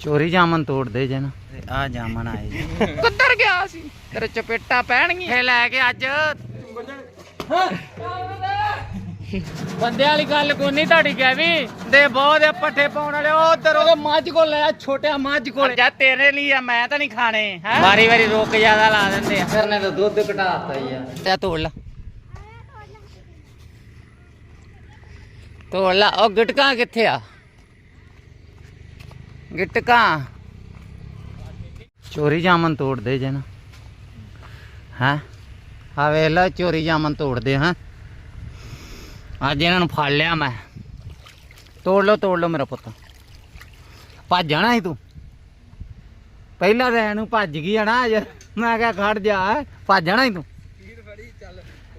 ਚੋਰੀ ਜਾਮਨ ਤੋੜਦੇ ਜੇ ਨਾ ਆ ਜਾਮਨ ਆਏ ਜੀ। ਕਿੱਧਰ ਗਿਆ ਸੀ? ਤੇਰੇ ਚਪੇਟਾ ਪੈਣਗੀਆਂ। ਇਹ ਲੈ ਕੇ ਅੱਜ। ਬੰਦੇ ਵਾਲੀ ਗੱਲ ਕੋਈ ਨਹੀਂ ਤੁਹਾਡੀ ਕਹਿਵੀ ਦੇ ਬਹੁਤ ਆ ਪੱਠੇ ਪਾਉਣ ਵਾਲੇ ਉਧਰ ਉਹ। ਮੱਝ ਕੋਲ ਲੈ ਛੋਟਿਆ ਮੱਝ ਕੋਲ। ਜਾ ਤੇਰੇ ਲਈ ਆ ਮੈਂ ਤਾਂ ਨਹੀਂ ਖਾਣੇ ਹੈ? ਵਾਰੀ ਵਾਰੀ ਰੋਕ ਜ਼ਿਆਦਾ ਲਾ ਦਿੰਦੇ ਆ। ਫਿਰ ਨੇ ਤਾਂ ਦੁੱਧ ਘਟਾਤਾ ਹੀ ਆ। ਤੇ ਤੋੜ ਲਾ। ਤੋੜ ਲਾ। ਉਹ ਗਿਟਕਾਂ ਕਿੱਥੇ ਆ? ਗਿਟਕਾਂ। ਚੋਰੀ ਜਾਮਨ ਤੋੜਦੇ ਜੇ ਨਾ। ਹੈ? ਆ ਵੇਖ ਲੈ, ਚੋਰੀ ਜਾਮਨ ਤੋੜਦੇ, ਹਾਂ? ਅੱਜ ਇਹਨਾਂ ਨੂੰ ਫੜ ਲਿਆ ਮੈਂ। ਤੋੜ ਲਓ ਤੋੜ ਲਓ ਮੇਰਾ ਪੁੱਤ। ਭੱਜ ਜਾਣਾ ਸੀ ਤੂੰ? ਪਹਿਲਾਂ ਤਾਂ ਇਹਨੂੰ ਭੱਜ ਗਈ ਆ ਨਾ ਅੱਜ। ਮੈਂ ਕਿਹਾ ਖੜ ਜਾ ਭੱਜ ਜਾਣਾ ਸੀ ਤੂੰ?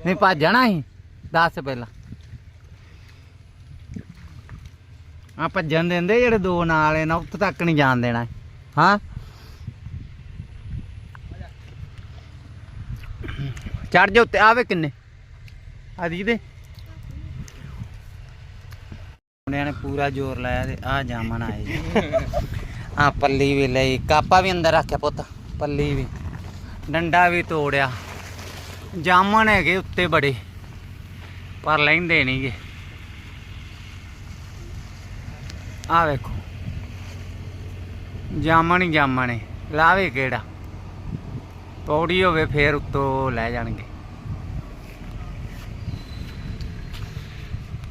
ਨਹੀਂ, ਭੱਜ ਜਾਣਾ ਸੀ। ਦੱਸ ਪਹਿਲਾਂ। ਆ ਭੱਜਣ ਦਿੰਦੇ ਜਿਹੜੇ ਦੋ ਨਾਲ ਇਹਨਾਂ ਉੱਥੇ ਤੱਕ ਨਹੀਂ ਜਾਣ ਦੇਣਾ। ਹਾਂ? ਚੜ ਜਾ ਉੱਤੇ ਆਵੇ ਕਿੰਨੇ? ਆ ਦੇ। ਮੁੰਡਿਆਂ ਨੇ ਪੂਰਾ ਜ਼ੋਰ ਲਾਇਆ ਤੇ ਆ ਜਾਮਣ ਆਏ ਆ ਪੱਲੀ ਵੀ ਲਈ, ਕਾਪਾ ਵੀ ਅੰਦਰ ਰੱਖਿਆ ਪੁੱਤ, ਪੱਲੀ ਵੀ। ਡੰਡਾ ਵੀ ਤੋੜਿਆ। ਜਾਮਣ ਹੈਗੇ ਉੱਤੇ ਬੜੇ, ਪਰ ਲੈਂਦੇ ਨਹੀਂਗੇ ਆ ਵੇਖੋ। ਜਾਮਣ ਹੀ ਜਾਮਨ ਏ। ਲਾਵੇ ਕਿਹੜਾ? ਪੌੜੀ ਹੋਵੇ ਫੇਰ ਉੱਤੋਂ ਲੈ ਜਾਣਗੇ।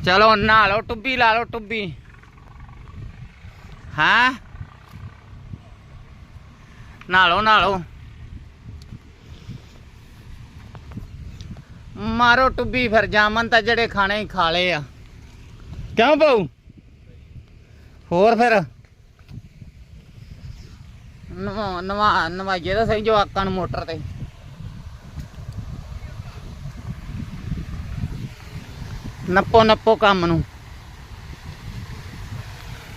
ਚਲੋ ਨਹਾ ਲਓ, ਟੁੱਬੀ ਲਾ ਲਓ, ਟੁੱਬੀ। ਹਾਂ? ਨਹਾ ਲਓ ਨਹਾ ਲਓ। ਮਾਰੋ ਟੁੱਬੀ ਫਿਰ ਜਾਮਨ ਤਾਂ ਜਿਹੜੇ ਖਾਣੇ ਹੀ ਖਾ ਲਏ ਆ। ਕਿਉਂ ਬਾਊ ਹੋਰ ਫਿਰ? ਨਵਾ ਨਵਾ ਨਵਾਈਏ ਤਾਂ ਸਹੀ ਜਵਾਕਾਂ ਨੂੰ ਮੋਟਰ ਤੇ। ਨੱਪੋ ਨੱਪੋ ਕੰਮ ਨੂੰ।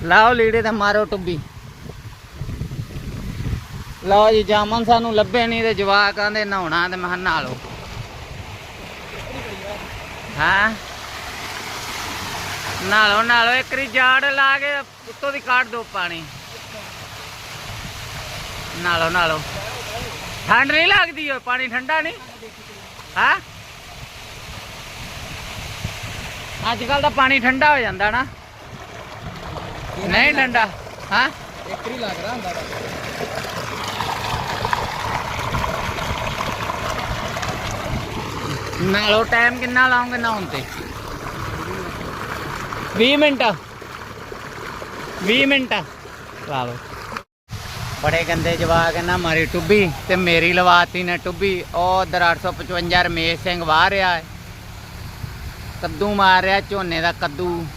ਲਾਓ ਲੀੜੇ ਤੇ ਮਾਰੋ ਟੁੱਬੀ। ਲਓ ਜੀ, ਜਾਮਨ ਸਾਨੂੰ ਲੱਭੇ ਨਹੀਂ ਤੇ ਜਵਾਕ ਆਂਦੇ ਨਹਾਉਣਾ ਤੇ ਮੈਂ ਕਿਹਾ ਨਹਾ ਲਓ ਹਾਂ? ਨਹਾ ਲਓ ਇੱਕ ਰੀ ਜਾੜ ਲਾ ਕੇ ਉੱਤੋਂ ਦੀ ਕੱਢ ਦੋ ਪਾਣੀ। ਨਹਾ ਲਓ ਠੰਡ ਨਹੀਂ ਲੱਗਦੀ ਓਏ ਪਾਣੀ ਠੰਡਾ ਨਹੀਂ? ਹਾਂ? ਅੱਜ ਕੱਲ ਤਾਂ ਪਾਣੀ ਠੰਡਾ ਹੋ ਜਾਂਦਾ ਨਾ। ਨਹੀਂ ਠੰਡਾ। ਹਾਂ? ਇੱਕ ਹੀ ਲੱਗ ਰਿਹਾ ਹੁੰਦਾ ਨਾਲੋ ਟਾਈਮ ਕਿੰਨਾ ਲਾਉਂਗੇ ਨਹਾਉਣ ਤੇ? 20 ਮਿੰਟ। 20 ਮਿੰਟ। ਲਾ ਲਓ। ਬੜੇ ਗੰਦੇ ਜਵਾਕ ਨਾ, ਮਾਰੀ ਟੁੱਬੀ ਤੇ ਮੇਰੀ ਲਵਾਤੀ ਨੇ ਟੁੱਬੀ। ਉਹ ਉਧਰ 855 ਰਮੇਸ਼ ਸਿੰਘ ਵਾਹ ਰਿਹਾ ਹੈ। ਕੱਦੂ ਮਾਰ ਰਿਹਾ, ਝੋਨੇ ਦਾ ਕੱਦੂ।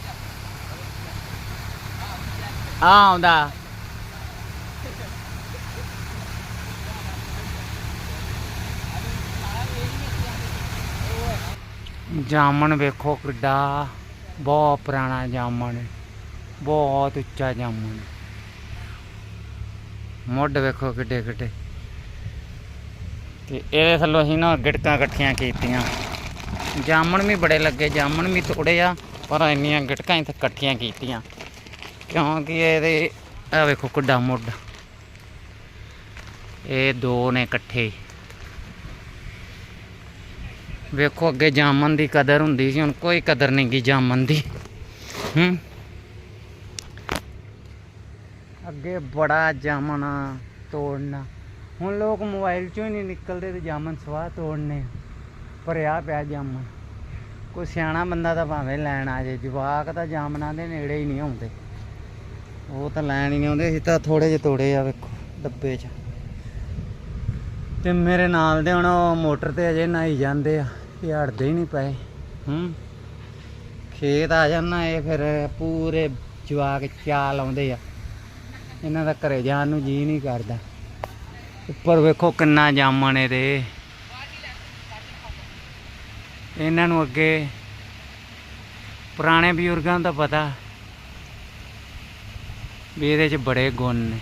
ਆ ਆਉਂਦਾ। ਜਾਮਣ ਵੇਖੋ ਕਿੱਡਾ। ਬਹੁਤ ਪੁਰਾਣਾ ਜਾਮਣ ਬਹੁਤ ਉੱਚਾ ਜਾਮਣ ਮੁੱਢ ਵੇਖੋ ਕਿੱਡੇ ਕਿੱਡੇ। ਤੇ ਇਹਦੇ ਥੱਲੋਂ ਅਸੀਂ ਨਾ ਗਿਟਕਾਂ ਇਕੱਠੀਆਂ ਕੀਤੀਆਂ। ਜਾਮਣ ਵੀ ਬੜੇ ਲੱਗੇ, ਜਾਮਣ ਵੀ ਥੋੜੇ ਆ, ਪਰ ਇੰਨੀਆਂ ਗਿਟਕਾਂ ਇੱਥੇ ਇਕੱਠੀਆਂ ਕੀਤੀਆਂ। ਕਿਉਂਕਿ ਇਹਦੇ ਆ ਵੇਖੋ ਕਿੱਡਾ ਮੁੱਢ। ਇਹ ਦੋ ਨੇ ਇਕੱਠੇ। ਵੇਖੋ, ਅੱਗੇ ਜਾਮਨ ਦੀ ਕਦਰ ਹੁੰਦੀ ਸੀ, ਹੁਣ ਕੋਈ ਕਦਰ ਨਹੀਂ ਗਈ ਜਾਮਨ ਦੀ। ਹੂੰ। ਅੱਗੇ ਬੜਾ ਜਾਮਨ ਤੋੜਨਾ। ਹੁਣ ਲੋਕ ਮੋਬਾਈਲ ਚੋਂ ਹੀ ਨਹੀਂ ਨਿਕਲਦੇ ਤੇ ਜਾਮਨ ਸਵਾਹ ਤੋੜਨੇ ਭਰਿਆ ਪਿਆ ਜਾਮਨ ਕੋਈ ਸਿਆਣਾ ਬੰਦਾ ਤਾਂ ਭਾਵੇਂ ਲੈਣ ਆ ਜੇ ਜਵਾਕ ਤਾਂ ਜਾਮਨਾਂ ਦੇ ਨੇੜੇ ਹੀ ਨਹੀਂ ਆਉਂਦੇ। ਉਹ ਤਾਂ ਲੈਣ ਹੀ ਨਹੀਂ ਆਉਂਦੇ, ਅਸੀਂ ਤਾਂ ਥੋੜੇ ਜਿਹੇ ਤੋੜੇ ਆ, ਵੇਖੋ, ਡੱਬੇ 'ਚ। ਤੇ ਮੇਰੇ ਨਾਲ ਦੇ ਹੁਣ ਉਹ ਮੋਟਰ ਤੇ ਅਜੇ ਨਹਾਈ ਜਾਂਦੇ ਆ। ਇਹ ਹਟਦੇ ਹੀ ਨਹੀਂ ਪਏ। ਹੂੰ। ਖੇਤ ਆ ਜਾਣਾ ਇਹ ਫਿਰ ਪੂਰੇ ਜਵਾਕ ਚਾਲ ਆਉਂਦੇ ਆ। ਇਹਨਾਂ ਦਾ ਘਰੇ ਜਾਣ ਨੂੰ ਜੀ ਨਹੀਂ ਕਰਦਾ। ਉੱਪਰ ਵੇਖੋ ਕਿੰਨਾ ਜਾਮਣ ਇਹਦੇ ਇਹਨਾਂ ਨੂੰ ਅੱਗੇ ਪੁਰਾਣੇ ਬਜ਼ੁਰਗਾਂ ਦਾ ਪਤਾ ਵੀ ਇਹਦੇ 'ਚ ਬੜੇ ਗੁਣ ਨੇ।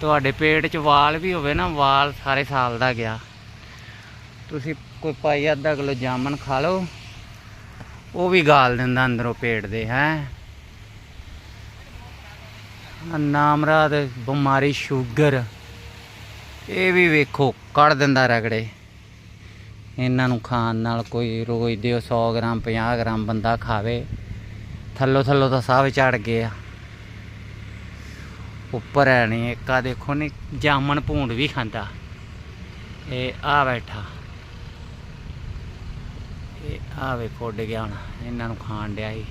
ਤੁਹਾਡੇ ਪੇਟ 'ਚ ਵਾਲ ਵੀ ਹੋਵੇ ਨਾ ਵਾਲ ਸਾਰੇ ਸਾਲ ਦਾ ਗਿਆ। ਤੁਸੀਂ ਕੋਈ ਪਾਈ ਅੱਧਾ ਕਿਲੋ ਜਾਮਨ ਖਾ ਲਓ। ਉਹ ਵੀ ਗਾਲ ਦਿੰਦਾ ਅੰਦਰੋਂ ਪੇਟ ਦੇ, ਹੈ। ਨਾਮਰਾਦ ਬਿਮਾਰੀ ਸ਼ੂਗਰ। ਇਹ ਵੀ ਵੇਖੋ, ਕੱਢ ਦਿੰਦਾ ਰਗੜੇ। ਇਹਨਾਂ ਨੂੰ ਖਾਣ ਨਾਲ ਕੋਈ ਰੋਜ਼ ਦੇ 100 ਗ੍ਰਾਮ 50 ਗ੍ਰਾਮ ਬੰਦਾ ਖਾਵੇ। ਥੱਲੋ ਥੱਲੋ ਤਾਂ ਸਾਹ ਚੜ ਗਏ ਆ ਉੱਪਰ ਹੈ ਨਹੀਂ, ਇੱਕ ਦੇਖੋ ਨੀ, ਜਾਮਣ ਭੂੰਡ ਵੀ ਖਾਂਦਾ। ਇਹ ਆ ਬੈਠਾ। ਆ ਵੇਖੋ ਉੱਡ ਗਿਆ ਹੁਣ, ਇਹਨਾਂ ਨੂੰ ਖਾਣ ਡਿਆ ਸੀ।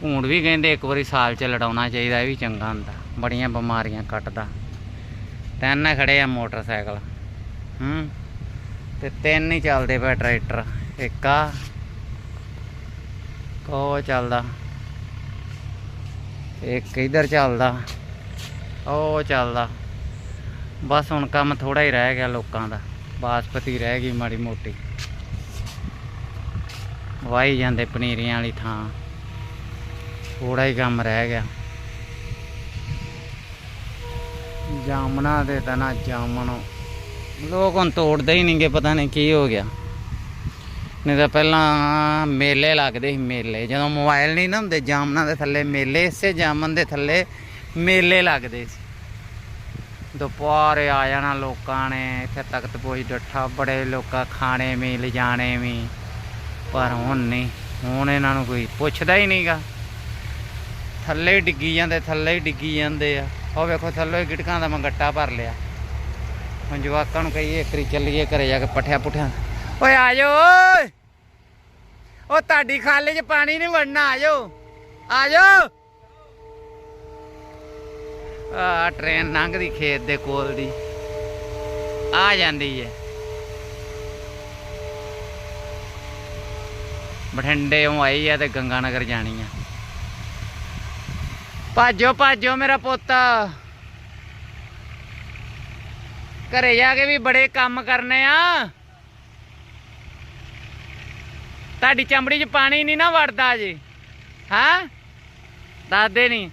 ਭੂੰਡ ਵੀ ਕਹਿੰਦੇ ਇੱਕ ਵਾਰੀ ਸਾਲ ਚ ਲੜਾਉਣਾ ਚਾਹੀਦਾ, ਇਹ ਵੀ ਚੰਗਾ ਹੁੰਦਾ, ਬੜੀਆਂ ਬਿਮਾਰੀਆਂ ਕੱਟਦਾ। ਤਿੰਨ ਖੜੇ ਆ ਮੋਟਰਸਾਈਕਲ, ਹੂੰ, ਤੇ ਤਿੰਨ ਹੀ ਚੱਲਦੇ ਪਏ ਟਰੈਕਟਰ, ਇੱਕ ਆ ਉਹ ਚੱਲਦਾ, ਇੱਕ ਇਧਰ ਚੱਲਦਾ, ਉਹ ਚੱਲਦਾ। ਬਸ ਹੁਣ ਕੰਮ ਥੋੜਾ ਹੀ ਰਹਿ ਗਿਆ ਲੋਕਾਂ ਦਾ, ਬਾਸਪਤੀ ਰਹਿ ਗਈ ਮਾੜੀ ਮੋਟੀ। ਵਾਈ ਜਾਂਦੇ ਪਨੀਰੀਆਂ ਵਾਲੀ ਥਾਂ। ਥੋੜਾ ਹੀ ਕੰਮ ਰਹਿ ਗਿਆ। ਜਾਮਣਾ ਦੇ ਤਾਂ ਨਾ ਜਾਮਣ। ਲੋਕ ਹੁਣ ਤੋੜਦੇ ਹੀ ਨਹੀਂਗੇ ਪਤਾ ਨਹੀਂ ਕੀ ਹੋ ਗਿਆ। ਨਹੀਂ ਤਾਂ ਪਹਿਲਾਂ ਮੇਲੇ ਲੱਗਦੇ ਸੀ, ਮੇਲੇ। ਜਦੋਂ ਮੋਬਾਈਲ ਨਹੀਂ ਨਾ ਹੁੰਦੇ ਜਾਮਣਾ ਦੇ ਥੱਲੇ, ਮੇਲੇ ਇਸੇ ਜਾਮਨ ਦੇ ਥੱਲੇ ਮੇਲੇ ਲੱਗਦੇ ਸੀ। ਦੁਪਹਿਰੇ ਆ ਜਾਣਾ ਲੋਕਾਂ ਨੇ, ਇੱਥੇ ਤਖਤ ਪੋਜ ਡੱਠਾ, ਬੜੇ ਲੋਕਾਂ ਖਾਣੇ ਵੀ ਲਿਜਾਣੇ ਵੀ। ਪਰ ਹੁਣ ਨਹੀਂ, ਹੁਣ ਇਹਨਾਂ ਨੂੰ ਕੋਈ ਪੁੱਛਦਾ ਹੀ ਨਹੀਂਗਾ। ਥੱਲੇ ਹੀ ਡਿੱਗੀ ਜਾਂਦੇ, ਥੱਲੇ ਡਿੱਗੀ ਜਾਂਦੇ ਆ। ਉਹ ਵੇਖੋ, ਥੱਲੇ ਗਿਟਕਾਂ ਦਾ ਮੈਂ ਗੱਟਾ ਭਰ ਲਿਆ। ਹੁਣ ਜਵਾਕਾਂ ਨੂੰ ਕਹੀਏ ਕਰੀ ਚੱਲੀਏ ਘਰੇ ਜਾ ਕੇ ਪੱਠਿਆ ਪੁੱਠਿਆ। ਓਏ ਆ ਜਾਓ ਉਹ ਤੁਹਾਡੀ ਖਾਲੇ 'ਚ ਪਾਣੀ ਨਹੀਂ ਵੜਨਾ, ਆ ਜਾਓ। ਆ ਜਾਓ! ਆ ਟ੍ਰੇਨ ਲੰਘਦੀ ਖੇਤ ਦੇ ਕੋਲ ਦੀ। ਆ ਜਾਂਦੀ ਹੈ ਬਠਿੰਡੇ ਬਠਿੰਡੇੋਂ ਆਈ ਆ ਤੇ ਗੰਗਾ ਨਗਰ ਜਾਣੀ ਆ। ਭਾਜੋ ਭਾਜੋ ਮੇਰਾ ਪੋਤਾ। ਘਰੇ ਜਾ ਕੇ ਵੀ ਬੜੇ ਕੰਮ ਕਰਨੇ ਆ। ਤੁਹਾਡੀ ਚਮੜੀ 'ਚ ਪਾਣੀ ਨਹੀਂ ਨਾ ਵੜਦਾ ਜੀ ਹਾਂ? ਦੱਸਦੇ ਨਹੀਂ।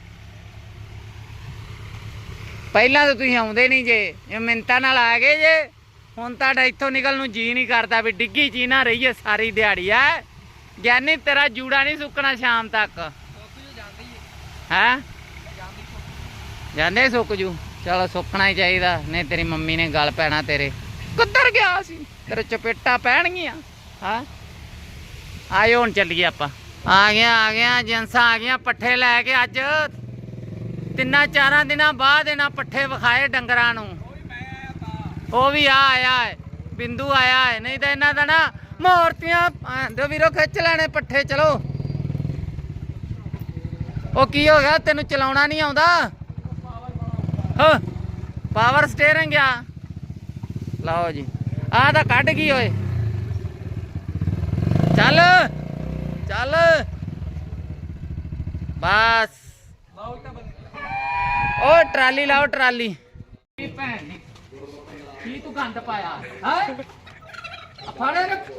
ਪਹਿਲਾਂ ਤਾਂ ਤੁਸੀਂ ਆਉਂਦੇ ਨਹੀਂ ਜੇ। ਇਹ ਮਿੰਤਾਂ ਨਾਲ ਆ ਗਏ ਜੇ। ਹੁਣ ਤੁਹਾਡਾ ਇੱਥੋਂ ਨਿਕਲ ਨੂੰ ਜੀ ਨਹੀਂ ਕਰਦਾ ਵੀ ਡਿੱਗੀ ਜੀ ਹੀ ਨਾ ਰਹੀਏ ਸਾਰੀ ਦਿਹਾੜੀ ਐ ਗਿਆਨੀ, ਤੇਰਾ ਜੂੜਾ ਨਹੀਂ ਸੁੱਕਣਾ ਸ਼ਾਮ ਤੱਕ। ਹੈ? ਜਾਂਦੇ ਸੁੱਕ ਜੂ। ਚਲੋ ਸੁੱਕਣਾ ਹੀ ਚਾਹੀਦਾ, ਨਹੀਂ ਤੇਰੀ ਮੰਮੀ ਨੇ ਗਲ ਪੈਣਾ ਤੇਰੇ। ਕਿੱਧਰ ਗਿਆ ਸੀ? ਤੇਰੇ ਚਪੇਟਾ ਪੈਣਗੀਆਂ। ਹਾਂ? ਆਇਓ, ਹੁਣ ਚੱਲੀਏ ਆਪਾਂ। ਆ ਗਿਆ ਆ ਗਿਆ ਜਿੰਸਾਂ ਆ ਗਿਆ ਪੱਠੇ ਲੈ ਕੇ ਅੱਜ। ਤਿੰਨਾਂ ਚਾਰਾਂ ਦਿਨਾਂ ਬਾਅਦ ਇਹਨਾਂ ਪੱਠੇ ਵਿਖਾਏ ਡੰਗਰਾਂ ਨੂੰ। ਉਹ ਵੀ ਆ ਆਇਆ ਹੈ, ਬਿੰਦੂ ਆਇਆ ਹੈ। ਨਹੀਂ ਤਾਂ ਇਹਨਾਂ ਦਾ ਨਾ ਮੂਰਤੀਆਂ। ਦੋ ਵੀਰੋ, ਖਿੱਚ ਲੈਣੇ ਪੱਠੇ, ਚਲੋ। ਉਹ ਕੀ ਹੋ ਗਿਆ? ਤੈਨੂੰ ਚਲਾਉਣਾ ਨਹੀਂ ਆਉਂਦਾ? ਹਾਂ। ਪਾਵਰ ਸਟੀਅਰਿੰਗ ਆ। ਲਓ ਜੀ। ਆਹ ਤਾਂ ਕੱਢ ਗਈ ਓਏ। ਚੱਲ। ਚੱਲ। ਬਸ। ਓ ਟਰਾਲੀ ਲਾਓ, ਟਰਾਲੀ। ਭੈਣ ਦੀ ਕੀ ਤੂੰ ਗੰਦ ਪਾਇਆ? ਹੈ? ਫੜੇ ਰੱਖ।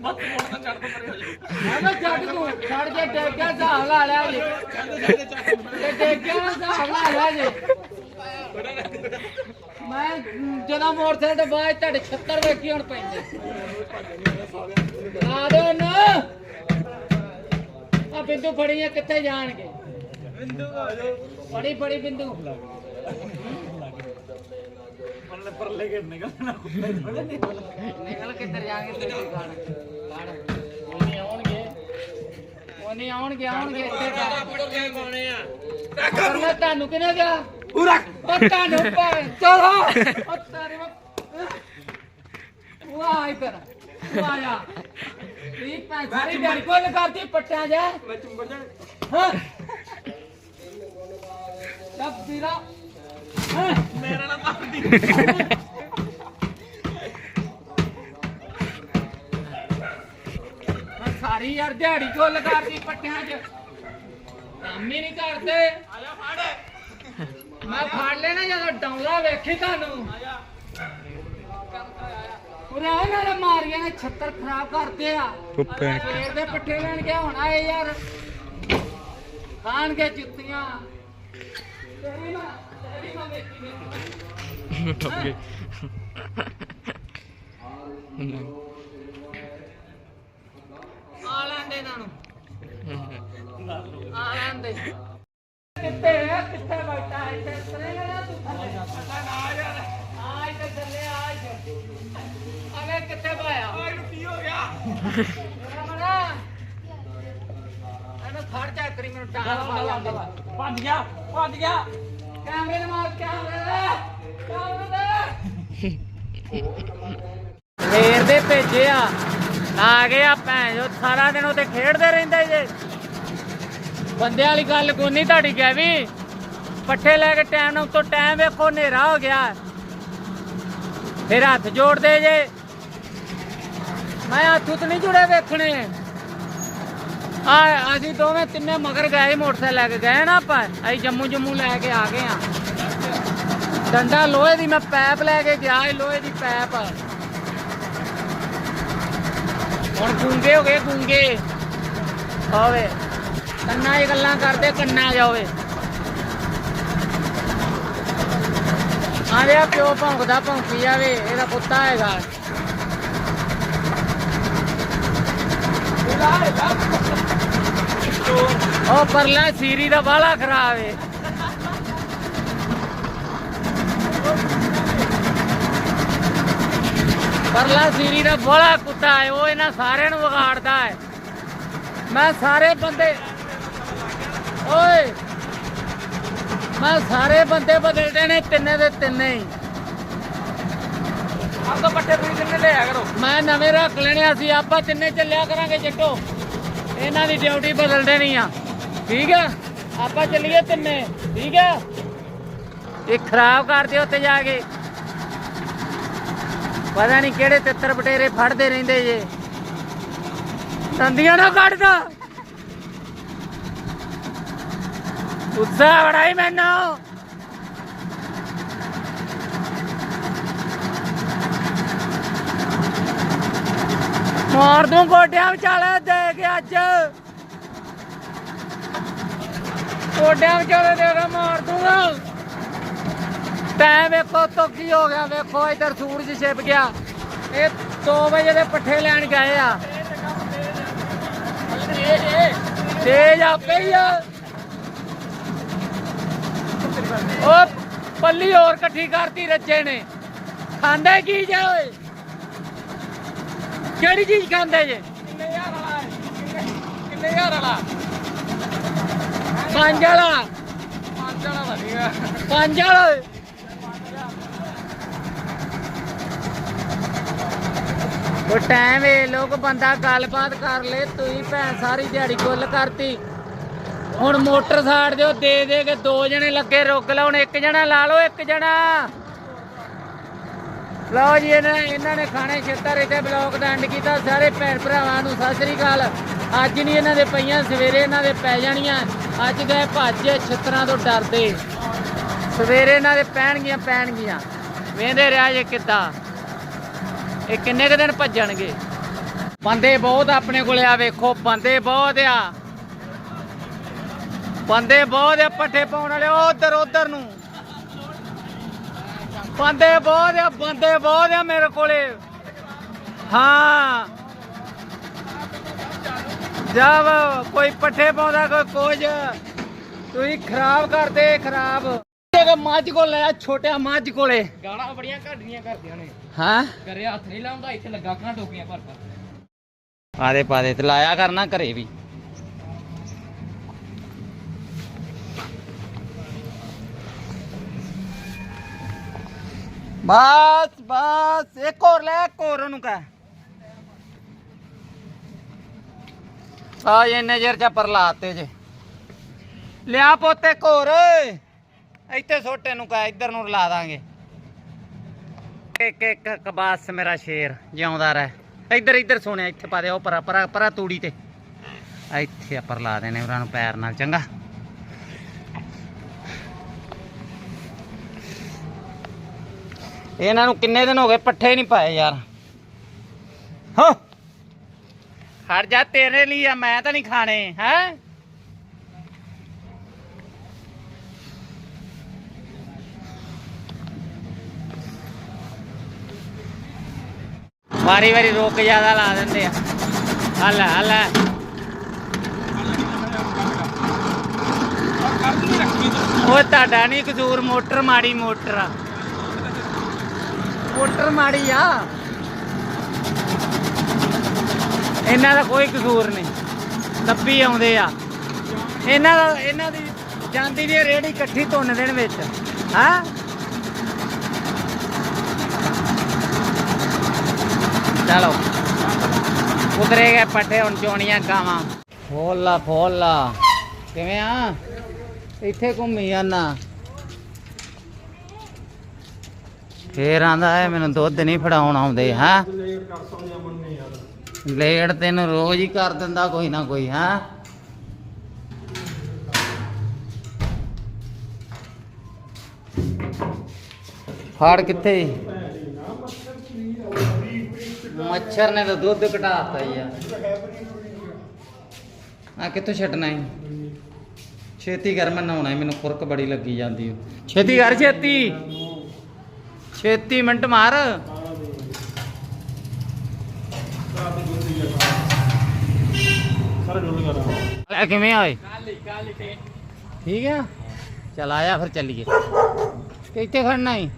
ਮਤ ਮੋੜਦਾ ਛੱਡ ਦੋ ਪਰੇ ਮੈਂ ਛੱਡ ਤੂੰ ਛੱਡ ਕੇ ਡੇਗ ਗਿਆ ਹਿਸਾਬ ਲਾ ਲਿਆ ਜੀ। ਤੇ ਡੇਗ ਗਿਆ ਹਿਸਾਬ ਲਾ ਲਿਆ ਜੀ। ਮੈਂ ਜਦੋਂ ਮੋਟਰਸਾਈਕਲ ਤੋਂ ਬਾਅਦ ਤੁਹਾਡੇ 76 ਵੇਖੀ ਹੁਣ ਪੈਂਦੇ। ਲਾ ਦੋ ਨਾ ਆ ਬਿੰਦੂ ਫੜੀਆਂ ਕਿੱਥੇ ਜਾਣਗੇ? ਬਿੰਦੂ ਆ ਜਾਓ। ਫੜੀ ਫੜੀ ਬਿੰਦੂ। ਨਿਕਲ ਕਿੱਧਰ ਜਾਣਗੇ ਤੇ ਗਾਣ ਗਾਣ। ਉਹ ਨਹੀਂ ਆਉਣਗੇ। ਉਹ ਨਹੀਂ ਆਉਣਗੇ ਆਉਣਗੇ ਇੱਥੇ ਪਰ ਮੈਂ ਤੁਹਾਨੂੰ ਕਿਹਨੇ ਗਿਆ ਉਰਾ। ਉਹ ਤੁਹਾਨੂੰ ਪਾ ਚਲੋ। ਉਹ ਤਾਰੇ ਵਾਹ ਇੱਧਰ। ਵਾਇਆ ਇਹ ਪੈ ਸਾਰੀ ਦਿਹਾੜੀ ਕੋਲ ਕਰਦੀ ਪੱਟਿਆ ਜਾ। ਮੈਂ ਚੁੰਬੜ ਜਾ ਹਾਂ। ਸਭ ਵੀਰਾ ਹਾਂ ਮੇਰਾ ਨਾ ਮੈਂ ਸਾਰੀ ਯਾਰ ਦਿਹਾੜੀ ਕੋਲ ਕਰਦੀ ਪੱਟਿਆਂ 'ਚ। ਕੰਮ ਹੀ ਨਹੀਂ ਕਰਦੇ। ਆਜਾ ਫੜ ਮੈਂ ਫੜ ਲੈਣਾ ਜਦੋਂ ਡੌਲਾ ਵੇਖੀ ਤੁਹਾਨੂੰ। ਉਰੇ ਇਹਨਾਂ ਨੇ ਮਾਰੀਆਂ ਨੇ ਛੱਤਰ ਖਰਾਬ ਕਰਦੇ ਆ। ਫੇਰ ਦੇ ਪੱਠੇ ਲੈਣ ਗਿਆ ਹੁਣ ਆਏ ਯਾਰ। ਖਾਣਗੇ ਜੁੱਤੀਆਂ। ਨਾ ਨਾ ਵੇਖੀ ਵੇਖੀ ਆ ਲੈਂਦੇ ਇਹਨਾਂ ਨੂੰ। ਆ ਲੈਂਦੇ। ਕਿੱਥੇ ਹੈ ਕਿੱਥੇ ਬੈਠਾ ਇੱਥੇ? ਉਤਰੇਗਾ ਨਾ ਤੂੰ ਥੱਲੇ। ਨਾ ਯਾਰ ਆ ਇੱਥੇ ਥੱਲੇ ਆ ਇੱਥੇ ਅਗੇ ਕਿੱਥੇ ਪਾਇਆ? ਓਏ ਇਹਨੂੰ ਕੀ ਹੋ ਗਿਆ? ਮਨਾ ਇਹਨੂੰ ਫੜ ਜਾ ਕਰੀ ਮੈਨੂੰ ਟਾਲ ਪਾ ਲਿਆ ਭੱਜ ਗਿਆ ਭੱਜ ਗਿਆ। ਕੈਮਰੇ ਨੂੰ ਮਾਰ ਕੈਮਰੇ ਦੇ। ਕੈਮਰੇ ਦੇ। ਫੇਰ ਦੇ ਭੇਜੇ ਆ ਆ ਗਏ ਆ ਭੈਣ ਜੋ ਸਾਰਾ ਦਿਨ ਉੱਤੇ ਖੇਡਦੇ ਰਹਿੰਦੇ ਜੇ। ਬੰਦੇ ਵਾਲੀ ਗੱਲ ਕੋਈ ਨਹੀਂ ਤੁਹਾਡੀ ਗੈਵੀ। ਪੱਠੇ ਲੈ ਕੇ ਟਾਈਮ ਨਾਲ ਤੋਂ ਟਾਈਮ ਵੇਖੋ ਹਨੇਰਾ ਹੋ ਗਿਆ। ਫਿਰ ਹੱਥ ਜੋੜਦੇ ਜੇ। ਮੈਂ ਹੱਥ ਉੱਤ ਨਹੀਂ ਜੁੜੇ ਵੇਖਣੇ। ਆ ਅਸੀਂ ਦੋਵੇਂ ਤਿੰਨੇ ਮਗਰ ਗਏ ਮੋਟਰਸਾਈਕਲ ਲੈ ਕੇ। ਗਏ ਨਾ ਆਪਾਂ, ਅਸੀਂ ਜੰਮੂ ਜੰਮੂ ਲੈ ਕੇ ਆ ਗਏ ਆ ਡੰਡਾ ਲੋਹੇ ਦੀ ਮੈਂ ਪੈਪ ਲੈ ਕੇ ਗਿਆ ਲੋਹੇ ਦੀ ਪੈਪ। ਹੁਣ ਗੂੰਗੇ ਹੋ ਗਏ ਗੂੰਗੇ। ਹੋਵੇ, ਕੰਨਾਂ 'ਚ ਗੱਲਾਂ ਕਰਦੇ, ਕੰਨਾਂ 'ਚ ਹੋਵੇ। ਆਲਿਆ ਪਿਓ ਭੌਂਕਦਾ, ਭੌਂਕੀ ਜਾਵੇ, ਇਹਦਾ ਕੁੱਤਾ ਹੈਗਾ। ਉਹ ਪਰਲਾ ਸੀਰੀ ਦਾ ਬਾਲਾ ਖਰਾਬ ਏ। ਪਰਲਾ ਸੀਰੀ ਦਾ ਬੜਾ ਕੁੱਤਾ ਹੈ ਉਹ ਇਹਨਾਂ ਸਾਰਿਆਂ ਨੂੰ ਵਿਗਾੜਦਾ ਹੈ ਮੈਂ ਸਾਰੇ ਬੰਦੇ ਓਏ! ਮੈਂ ਸਾਰੇ ਬੰਦੇ ਬਦਲਦੇ ਨੇ ਤਿੰਨੇ ਦੇ ਤਿੰਨੇ ਹੀ। ਆਪ ਤਾਂ ਪੱਟੇ ਪੂਰੀ ਕਿੰਨੇ ਲਿਆ ਕਰੋ? ਮੈਂ ਨਵੇਂ ਰੱਖ ਲੈਣੇ ਅਸੀਂ ਆਪਾਂ ਤਿੰਨੇ ਚੱਲਿਆ ਕਰਾਂਗੇ ਜੱਟੋ। ਇਹਨਾਂ ਦੀ ਡਿਊਟੀ ਬਦਲ ਦੇਣੀ ਆ। ਠੀਕ ਆ? ਆਪਾਂ ਚੱਲੀਏ ਤਿੰਨੇ। ਠੀਕ ਆ? ਇਹ ਖਰਾਬ ਕਰਦੇ ਉੱਤੇ ਜਾ ਕੇ। ਪਤਾ ਨਹੀਂ ਕਿਹੜੇ ਤਿੱਤਰ ਬਟੇਰੇ ਫੜਦੇ ਰਹਿੰਦੇ ਜੇ। ਤੰਦੀਆਂ ਨਾ ਕੱਢਦਾ ਉਤਸ਼ਾਹ ਬੜਾਈ ਮੈਨੂੰ। ਮਾਰ ਦੂੰ ਗੋਡਿਆਂ ਵਿਚਾਲੇ, ਦੇ ਕੇ ਅੱਜ। ਗੋਡਿਆਂ ਵਿਚਾਲੇ ਦੇ ਕੇ ਮਾਰ ਦੂੰਗਾ। ਟਾਈਮ ਵੇਖੋ ਤੋਂ ਕੀ ਹੋ ਗਿਆ, ਵੇਖੋ, ਇਧਰ ਸੂਰਜ ਛਿਪ ਗਿਆ। ਇਹ 2 ਵਜੇ ਦੇ ਪੱਠੇ ਲੈਣ ਗਏ ਆ। ਤੇਜ ਆਪੇ ਹੀ ਆ। ਉਹ ਪੱਲੀ ਹੋਰ ਇਕੱਠੀ ਕਰਤੀ ਰੱਜੇ ਨੇ। ਖਾਂਦੇ ਕੀ ਜੇ ਓਏ? ਕਿਹੜੀ ਚੀਜ਼ ਖਾਂਦੇ ਜੇ? ਕਿੰਨੇ ਹਜ਼ਾਰ ਵਾਲਾ? ਕਿੰਨੇ- ਹਜ਼ਾਰ ਵਾਲਾ। ਪੰਜ ਵਾਲਾ। ਪੰਜ ਵਾਲਾ ਪੰਜ ਵਾਲਾ। ਉਹ ਟਾਈਮ ਏ ਲੋਕ ਬੰਦਾ ਗੱਲਬਾਤ ਕਰ ਲੈ ਤੁਸੀਂ ਭੈਣ ਸਾਰੀ ਦਿਹਾੜੀ ਗੁੱਲ ਕਰਤੀ। ਹੁਣ ਮੋਟਰ ਸਾੜ ਦਿਓ ਦੇ ਦੇ ਕੇ ਦੋ ਜਣੇ ਲੱਗੇ ਰੁਕ ਲਓ ਹੁਣ ਇੱਕ ਜਣਾ ਲਾ ਲਓ ਇੱਕ ਜਣਾ। ਲਓ ਜੀ, ਇਹਨਾਂ ਇਹਨਾਂ ਨੇ ਖਾਣੇ ਛੇਤਰ, ਇੱਥੇ ਬਲੌਕ ਦਾ ਐਂਡ ਕੀਤਾ। ਸਾਰੇ ਭੈਣ ਭਰਾਵਾਂ ਨੂੰ ਸਤਿ ਸ੍ਰੀ ਅਕਾਲ। ਅੱਜ ਨਹੀਂ ਇਹਨਾਂ ਦੇ ਪਈਆਂ, ਸਵੇਰੇ ਇਹਨਾਂ ਦੇ ਪੈ ਜਾਣੀਆਂ। ਅੱਜ ਗਏ ਭੱਜ ਛਿੱਤਰਾਂ ਤੋਂ ਡਰਦੇ। ਸਵੇਰੇ ਇਹਨਾਂ ਦੇ ਪੈਣਗੀਆਂ ਪੈਣਗੀਆਂ। ਵੇਂਦੇ ਰਿਹਾ ਜੇ ਕਿੱਦਾਂ? ਇਹ ਕਿੰਨੇ ਕੁ ਦਿਨ ਭੱਜਣਗੇ? ਬੰਦੇ ਬਹੁਤ ਆਪਣੇ ਕੋਲੇ ਆ, ਵੇਖੋ, ਬੰਦੇ ਬਹੁਤ ਆ। ਬੰਦੇ ਬਹੁਤ ਆ, ਪੱਠੇ ਪਾਉਣ ਵਾਲੇ, ਉਧਰ ਉਧਰ ਨੂੰ। ਬੰਦੇ ਬਹੁਤ ਆ ਬੰਦੇ ਬਹੁਤ ਆ ਮੇਰੇ ਕੋਲੇ। ਹਾਂ। ਜਦ ਕੋਈ ਪੱਠੇ ਪਾਉਂਦਾ ਕੋਈ ਕੁਝ ਤੁਸੀਂ ਖਰਾਬ ਕਰਦੇ ਖਰਾਬ। ਇੱਕ ਮੱਝ ਕੋਲ ਆ ਛੋਟਿਆ ਮੱਝ ਕੋਲੇ। ਗਾਣਾ ਬੜੀਆਂ ਘਾਡੀਆਂ ਕਰਦੀਆਂ ਨੇ। ਹਾਂ? ਕਰੇ ਹੱਥ ਨਹੀਂ ਲਾਉਂਦਾ ਇੱਥੇ ਲੱਗਾ ਖਾਂ ਟੋਪੀਆਂ ਭਰ ਭਰ ਆਦੇ ਪਾਦੇ ਤੇ ਲਾਇਆ ਕਰਨਾ ਘਰੇ ਵੀ। ਬਸ ਬਸ, ਇੱਕ ਹੋਰ ਲੈ, ਇੱਕ ਹੋਰ ਉਹਨੂੰ ਕਹਿ। ਆ ਜੇ ਨਜ਼ਰ ਚ ਪਰ ਜੇ। ਲਿਆ ਪੋਤੇ ਘੋਰ ਇੱਥੇ ਛੋਟੇ ਨੂੰ ਕਹਿ, ਇੱਧਰ ਨੂੰ ਲਾ ਦਾਂਗੇ। ਇੱਕ ਇੱਕ ਕਬਾਸ ਮੇਰਾ ਸ਼ੇਰ, ਜਿਉਂਦਾ ਰਹਿ। ਇੱਧਰ ਇੱਧਰ ਸੋਹਣਿਆ, ਇੱਥੇ ਪਾ ਦੇ, ਉਹ ਪਰਾ ਪਰਾ ਪਰਾ ਤੂੜੀ ਤੇ। ਇੱਥੇ ਆਪਾਂ ਲਾ ਦੇਣੇ, ਉਹਨਾਂ ਨੂੰ ਪੈਰ ਨਾਲ, ਚੰਗਾ। ਇਹਨਾਂ ਨੂੰ ਕਿੰਨੇ ਦਿਨ ਹੋ ਗਏ ਪੱਠੇ ਨਹੀਂ ਪਾਏ ਯਾਰ। ਹੋ। ਖੜ ਜਾ, ਤੇਰੇ ਲਈ ਆ, ਮੈਂ ਤਾਂ ਨਹੀਂ ਖਾਣੇ, ਹੈ? ਵਾਰੀ ਵਾਰੀ ਰੋਕ ਜ਼ਿਆਦਾ ਲਾ ਦਿੰਦੇ ਆ। ਹੱਲ ਹੱਲ। ਉਹ ਤੁਹਾਡਾ ਨਹੀਂ ਕਸੂਰ, ਮੋਟਰ ਮਾੜੀ ਮੋਟਰ ਆ। ਮੋਟਰ ਮਾੜੀ ਆ। ਇਹਨਾਂ ਦਾ ਕੋਈ ਕਸੂਰ ਨਹੀਂ। ਲੱਭੀ ਆਉਂਦੇ ਆ। ਇਹਨਾਂ ਦਾ ਇਹਨਾਂ ਦੀ ਜਾਂਦੀ ਦੀ ਰੇੜੀ ਇਕੱਠੀ ਧੁੰਨ ਦੇਣ ਵਿੱਚ। ਹਾਂ? ਚਲੋ। ਉਤਰੇ ਗਏ ਪੱਠੇ, ਹੁਣ ਚੋਣੀਆਂ ਗਾਵਾਂ। ਫੋਲਾ ਫੋਲਾ। ਕਿਵੇਂ ਆ? ਇੱਥੇ ਘੁੰਮੀ ਜਾਨਾ ਫੇਰ ਆਂਦਾ ਹੈ ਮੈਨੂੰ ਦੁੱਧ ਨਹੀਂ ਫੜਾਉਣ ਆਉਂਦੇ ਹਾਂ? ਲੇਟ ਤੈਨੂੰ ਰੋਜ਼ ਹੀ ਕਰ ਦਿੰਦਾ ਕੋਈ ਨਾ ਕੋਈ ਹਾਂ? ਫਾੜ ਕਿੱਥੇ? ਮੱਛਰ ਨੇ ਤਾਂ ਦੁੱਧ ਘਟਾਤਾ ਯਾਰ ਆ। ਕਿੱਥੋਂ ਛੱਡਣਾ ਹੈ ਛੇਤੀ ਕਰ ਮੈਂ ਨਹਾਉਣਾ ਹੈ, ਮੈਨੂੰ ਖੁਰਕ ਬੜੀ ਲੱਗੀ ਜਾਂਦੀ ਓ। ਛੇਤੀ ਕਰ ਛੇਤੀ। ਛੇਤੀ ਮਿੰਟ ਮਾਰ। ਲੈ, ਕਿਵੇਂ ਆਏ ਠੀਕ ਆ? ਚਲ ਆਇਆ ਫਿਰ ਚੱਲੀਏ। ਕਿੱਥੇ ਖੜਨਾ ਹੈ